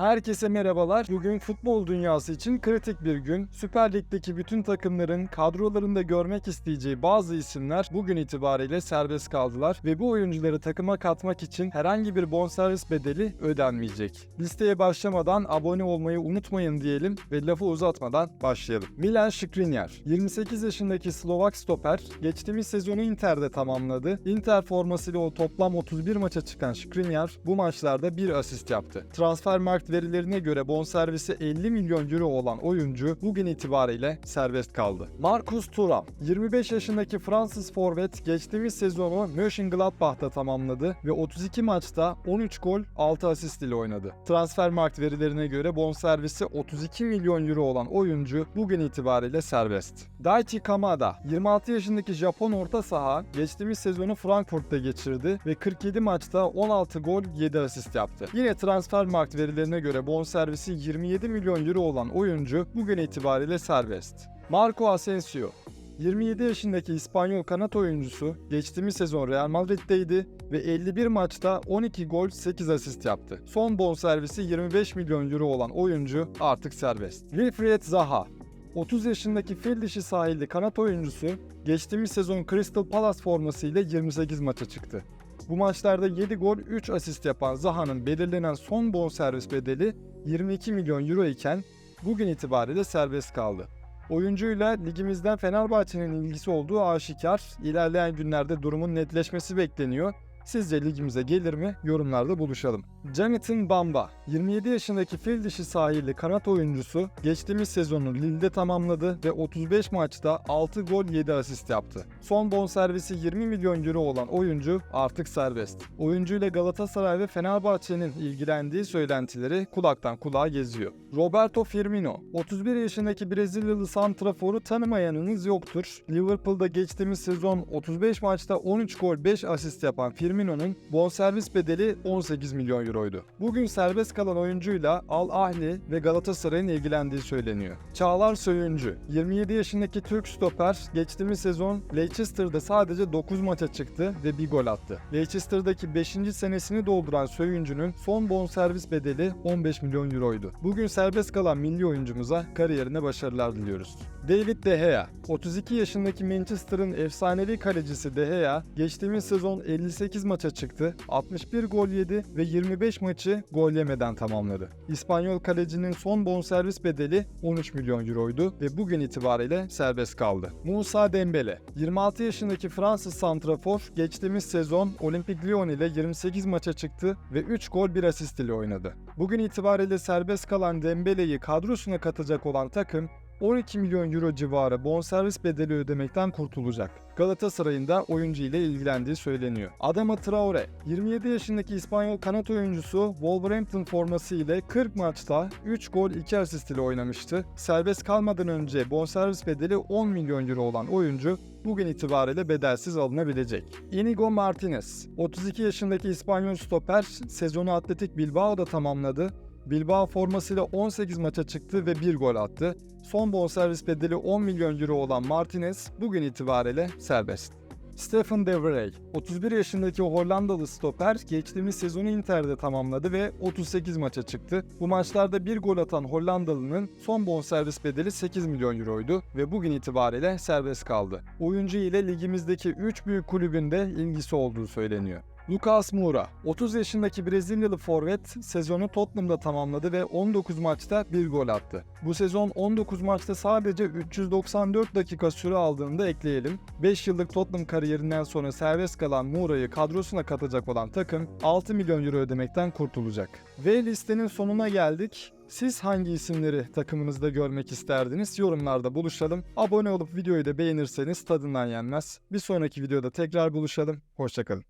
Herkese merhabalar. Bugün futbol dünyası için kritik bir gün. Süper Lig'deki bütün takımların kadrolarında görmek isteyeceği bazı isimler bugün itibariyle serbest kaldılar ve bu oyuncuları takıma katmak için herhangi bir bonservis bedeli ödenmeyecek. Listeye başlamadan abone olmayı unutmayın diyelim ve lafı uzatmadan başlayalım. Milan Skriniar, 28 yaşındaki Slovak stoper, geçtiğimiz sezonu Inter'de tamamladı. Inter formasıyla o toplam 31 maça çıkan Skriniar bu maçlarda bir asist yaptı. Transfermarkt verilerine göre bonservisi 50 milyon euro olan oyuncu bugün itibariyle serbest kaldı. Marcus Thuram, 25 yaşındaki Fransız forvet geçtiğimiz sezonu Mönchengladbach'ta tamamladı ve 32 maçta 13 gol 6 asist ile oynadı. Transfermarkt verilerine göre bonservisi 32 milyon euro olan oyuncu bugün itibariyle serbest. Daichi Kamada, 26 yaşındaki Japon orta saha geçtiğimiz sezonu Frankfurt'ta geçirdi ve 47 maçta 16 gol 7 asist yaptı. Yine Transfermarkt verilerine göre bonservisi 27 milyon euro olan oyuncu bugün itibariyle serbest. Marco Asensio, 27 yaşındaki İspanyol kanat oyuncusu geçtiğimiz sezon Real Madrid'deydi ve 51 maçta 12 gol 8 asist yaptı. Son bonservisi 25 milyon euro olan oyuncu artık serbest. Wilfried Zaha 30 yaşındaki fil dişi sahilli kanat oyuncusu geçtiğimiz sezon Crystal Palace formasıyla 28 maça çıktı. Bu maçlarda 7 gol 3 asist yapan Zaha'nın belirlenen son bonservis bedeli 22 milyon euro iken bugün itibariyle serbest kaldı. Oyuncuyla ligimizden Fenerbahçe'nin ilgisi olduğu aşikar. İlerleyen günlerde durumun netleşmesi bekleniyor. Sizce ligimize gelir mi? Yorumlarda buluşalım. Jonathan Bamba, 27 yaşındaki fil dişi sahilli kanat oyuncusu geçtiğimiz sezonu Lille'de tamamladı ve 35 maçta 6 gol 7 asist yaptı. Son bonservisi 20 milyon euro olan oyuncu artık serbest. Oyuncuyla Galatasaray ve Fenerbahçe'nin ilgilendiği söylentileri kulaktan kulağa geziyor. Roberto Firmino, 31 yaşındaki Brezilyalı santraforu tanımayanınız yoktur. Liverpool'da geçtiğimiz sezon 35 maçta 13 gol 5 asist yapan Firmino'nun bonservis bedeli 18 milyon euroydu. Bugün serbest kalan oyuncuyla Al Ahli ve Galatasaray'ın ilgilendiği söyleniyor. Çağlar Söyüncü, 27 yaşındaki Türk stoper geçtiğimiz sezon Leicester'da sadece 9 maça çıktı ve bir gol attı. Leicester'daki 5. senesini dolduran Söyüncü'nün son bonservis bedeli 15 milyon euroydu. Bugün serbest kalan milli oyuncumuza kariyerine başarılar diliyoruz. David De Gea, 32 yaşındaki Manchester'ın efsanevi kalecisi De Gea, geçtiğimiz sezon 58 maça çıktı, 61 gol yedi ve 25 maçı gol yemeden tamamladı. İspanyol kalecinin son bonservis bedeli 13 milyon euroydu ve bugün itibariyle serbest kaldı. Musa Dembele, 26 yaşındaki Fransız santrafor geçtiğimiz sezon Olimpik Lyon ile 28 maça çıktı ve 3 gol 1 asist ile oynadı. Bugün itibariyle serbest kalan Dembele'yi kadrosuna katacak olan takım 12 milyon euro civarı bonservis bedeli ödemekten kurtulacak. Galatasaray'ın da oyuncu ile ilgilendiği söyleniyor. Adama Traore, 27 yaşındaki İspanyol kanat oyuncusu Wolverhampton forması ile 40 maçta 3 gol 2 asist ile oynamıştı. Serbest kalmadan önce bonservis bedeli 10 milyon euro olan oyuncu bugün itibariyle bedelsiz alınabilecek. Inigo Martinez, 32 yaşındaki İspanyol stoper sezonu Atletik Bilbao'da tamamladı. Bilbao formasıyla 18 maça çıktı ve 1 gol attı. Son bonservis bedeli 10 milyon euro olan Martinez bugün itibariyle serbest. Stephen De Vrij, 31 yaşındaki Hollandalı stoper geçtiğimiz sezonu Inter'de tamamladı ve 38 maça çıktı. Bu maçlarda bir gol atan Hollandalı'nın son bonservis bedeli 8 milyon euroydu ve bugün itibariyle serbest kaldı. Oyuncu ile ligimizdeki 3 büyük kulübünde ilgisi olduğu söyleniyor. Lucas Moura, 30 yaşındaki Brezilyalı forvet sezonu Tottenham'da tamamladı ve 19 maçta bir gol attı. Bu sezon 19 maçta sadece 394 dakika süre aldığını da ekleyelim. 5 yıllık Tottenham kariyerinden sonra serbest kalan Moura'yı kadrosuna katacak olan takım 6 milyon euro ödemekten kurtulacak. Ve listenin sonuna geldik. Siz hangi isimleri takımınızda görmek isterdiniz? Yorumlarda buluşalım. Abone olup videoyu da beğenirseniz tadından yenmez. Bir sonraki videoda tekrar buluşalım. Hoşçakalın.